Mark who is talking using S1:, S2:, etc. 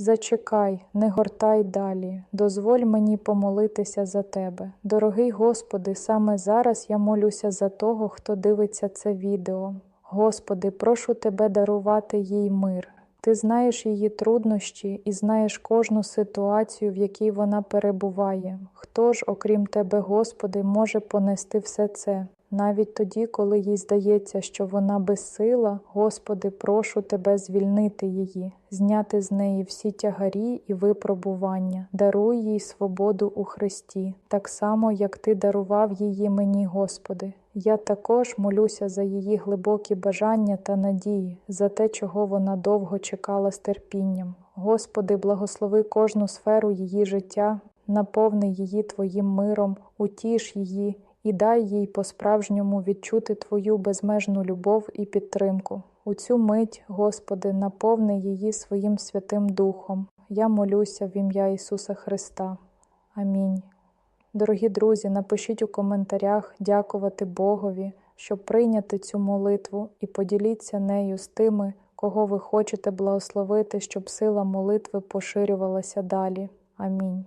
S1: Зачекай, не гортай далі, дозволь мені помолитися за тебе. Дорогий Господи, саме зараз я молюся за того, хто дивиться це відео. Господи, прошу Тебе дарувати їй мир. Ти знаєш її труднощі і знаєш кожну ситуацію, в якій вона перебуває. Хто ж, окрім Тебе, Господи, може понести все це? Навіть тоді, коли їй здається, що вона безсила, Господи, прошу Тебе звільнити її, зняти з неї всі тягарі і випробування, даруй їй свободу у Христі, так само, як Ти дарував її мені, Господи. Я також молюся за її глибокі бажання та надії, за те, чого вона довго чекала з терпінням. Господи, благослови кожну сферу її життя, наповни її Твоїм миром, утіш її і дай їй по-справжньому відчути Твою безмежну любов і підтримку. У цю мить, Господи, наповни її своїм Святим Духом. Я молюся в ім'я Ісуса Христа. Амінь. Дорогі друзі, напишіть у коментарях дякувати Богові, щоб прийняти цю молитву і поділіться нею з тими, кого ви хочете благословити, щоб сила молитви поширювалася далі. Амінь.